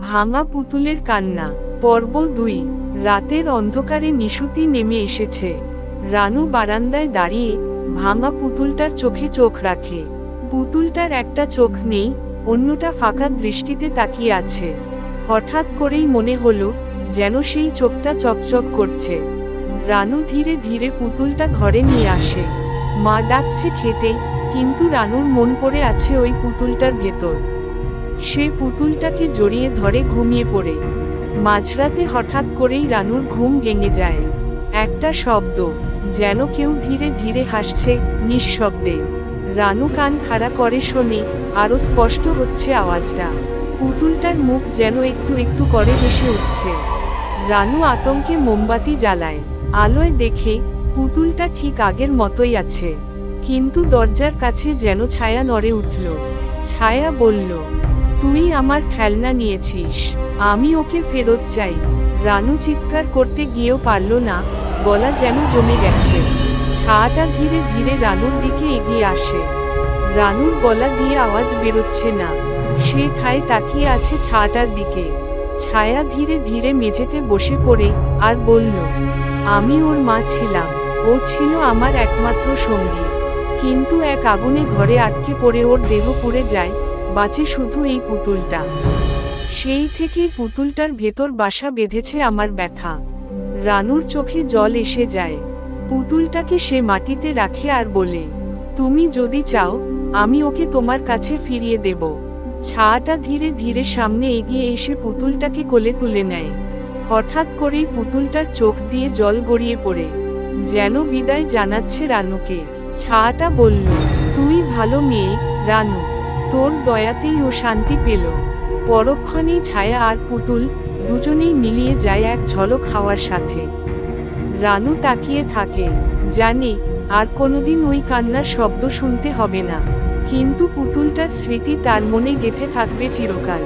ভাঙা পুতুলের কান্না। পর্ব দুই। রাতের অন্ধকারে নিশুতি নেমে এসেছে। রানু বারান্দায় দাঁড়িয়ে ভাঙা পুতুলটার চোখে চোখ রাখে। পুতুলটার একটা চোখ নেই, অন্যটা ফাঁকা দৃষ্টিতে তাকিয়ে আছে। হঠাৎ করেই মনে হলো যেন সেই চোখটা চকচক করছে। রানু ধীরে ধীরে পুতুলটা ঘরে নিয়ে আসে। মা ডাকছে খেতে, কিন্তু রানুর মন পড়ে আছে ওই পুতুলটার ভেতর। সে পুতুলটাকে জড়িয়ে ধরে ঘুমিয়ে পড়ে। মাঝরাতে হঠাৎ করেই রানুর ঘুম ভেঙে যায়। একটা শব্দ, যেন কেউ ধীরে ধীরে হাসছে, নিঃশব্দে। রানু কান খাড়া করে শোনে, আরও স্পষ্ট হচ্ছে আওয়াজটা। পুতুলটার মুখ যেন একটু একটু করে হেসে উঠছে। রানু আতঙ্কে মোমবাতি জ্বালায়। আলোয় দেখে, পুতুলটা ঠিক আগের মতোই আছে। কিন্তু দরজার কাছে যেন ছায়া নড়ে উঠল। ছায়া বলল তুই আমার খেলনা নিয়েছিস, আমি ওকে ফেরত চাই। রানু চিৎকার করতে গিয়েও পারল না, গলা যেন জমে গেছে। ছায়াটা ধীরে ধীরে রানুর দিকে এগিয়ে আসে। রানুর গলা দিয়ে আওয়াজ বেরোচ্ছে না, সে ঠায় তাকিয়ে আছে ছায়াটার দিকে। ছায়া ধীরে ধীরে মেঝেতে বসে পড়ে আর বলল, আমি ওর মা ছিলাম, ও ছিল আমার একমাত্র সঙ্গী। কিন্তু এক আগুনে ঘরে আটকে পড়ে ওর দেহ পুড়ে যায় বাঁচে শুধু এই পুতুলটা। সেই থেকেই পুতুলটার ভেতর বাসা বেঁধেছে আমার ব্যথা। রানুর চোখে জল এসে যায়। পুতুলটাকে সে মাটিতে রাখে আর বলে, তুমি যদি চাও, আমি ওকে তোমার কাছে ফিরিয়ে দেব। ছাটা ধীরে ধীরে সামনে এগিয়ে এসে পুতুলটাকে কোলে তুলে নেয়। হঠাৎ করেই পুতুলটার চোখ দিয়ে জল গড়িয়ে পড়ে। যেন বিদায় জানাচ্ছে রানুকে। ছাটা বলল তুই ভালো মেয়ে, রানু। তোর দয়াতেই ও শান্তি পেল। পরক্ষণেই ছায়া আর পুতুল দুজনেই মিলিয়ে যায় এক ঝলক হাওয়ার সাথে। রানু তাকিয়ে থাকে, জানে আর কোনোদিন ওই কান্নার শব্দ শুনতে হবে না। কিন্তু পুতুলটার স্মৃতি তার মনে গেঁথে থাকবে চিরকাল।